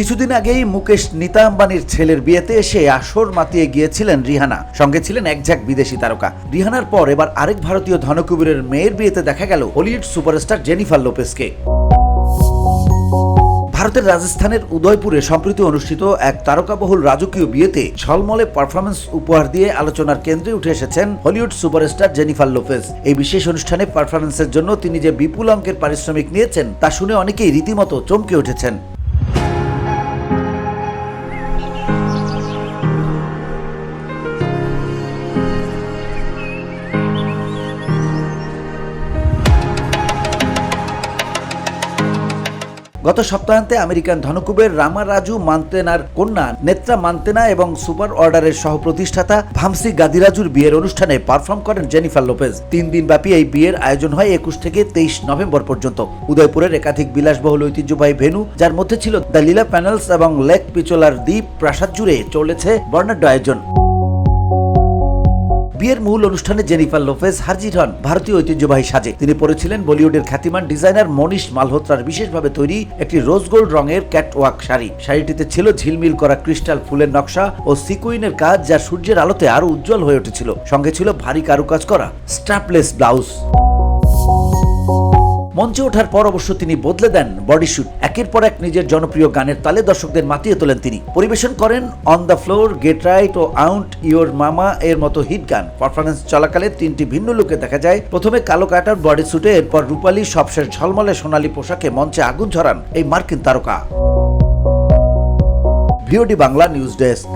কিছুদিন আগেই মুকেশ নিতা আম্বানির ছেলের বিয়েতে এসে আসর মাতিয়ে গিয়েছিলেন রিহানা। সঙ্গে ছিলেন এক ঝাঁক বিদেশি তারকা। রিহানার পর এবার আরেক ভারতীয় ধনকুবেরের মেয়ের বিয়েতে দেখা গেল হলিউড সুপারস্টার জেনিফার লোপেসকে ভারতের রাজস্থানের উদয়পুরে সম্প্রতি অনুষ্ঠিত এক তারকাবহুল রাজকীয় বিয়েতে ঝলমলে পারফরমেন্স উপহার দিয়ে আলোচনার কেন্দ্রে উঠে এসেছেন হলিউড সুপারস্টার জেনিফার লোপেজ। এই বিশেষ অনুষ্ঠানে পারফরমেন্সের জন্য তিনি যে বিপুল অঙ্কের পারিশ্রমিক নিয়েছেন, তা শুনে অনেকেই রীতিমতো চমকে উঠেছেন। গত সপ্তাহান্তে আমেরিকান ধনকুবের রামা রাজু মান্তেনার কন্যা নেত্রা মান্তেনা এবং সুপার অর্ডারের সহ প্রতিষ্ঠাতা ভামসি গাদিরাজুর বিয়ের অনুষ্ঠানে পারফর্ম করেন জেনিফার লোপেজ। তিন দিন ব্যাপী এই বিয়ের আয়োজন হয় একুশ থেকে তেইশ নভেম্বর পর্যন্ত। উদয়পুরের একাধিক বিলাসবহুল ঐতিহ্যবাহী ভেনু, যার মধ্যে ছিল দ্য লীলা প্যানেলস এবং লেক পিচোলার দ্বীপ, প্রাসাদ জুড়ে চলেছে বর্ণাঢ্য আয়োজন। বিয়ের মূল অনুষ্ঠানে জেনিফার লোপেজ হাজির হন ভারতীয় ঐতিহ্যবাহী সাজে। তিনি পরেছিলেন বলিউডের খ্যাতিমান ডিজাইনার মনীষ মালহোত্রার বিশেষভাবে তৈরি একটি রোজ গোল্ড রঙের ক্যাটওয়াক শাড়ি। শাড়িটিতে ছিল ঝিলমিল করা ক্রিস্টাল ফুলের নকশা ও সিকুইনের কাজ, যা সূর্যের আলোতে আরও উজ্জ্বল হয়ে উঠেছিল। সঙ্গে ছিল ভারী কারুকাজ করা স্ট্র্যাপলেস ব্লাউজ। মঞ্চে ওঠার পর অবশ্য তিনি বদলে দেন বডি শুট একের পর এক নিজের জনপ্রিয় গানের তালে দর্শকদের মাতিয়ে তোলেন তিনি। পরিবেশন করেন on the floor get right O ain't your mama এর মতো হিট গান। পারফরমেন্স চলাকালে তিনটি ভিন্ন লুকে দেখা যায়। প্রথমে কালো কাটার বডি শুটে এরপর রূপালী, সবশেষ ঝলমলে সোনালী পোশাকে মঞ্চে আগুন ঝরান এই মার্কিন তারকা। VOD Bangla news desk.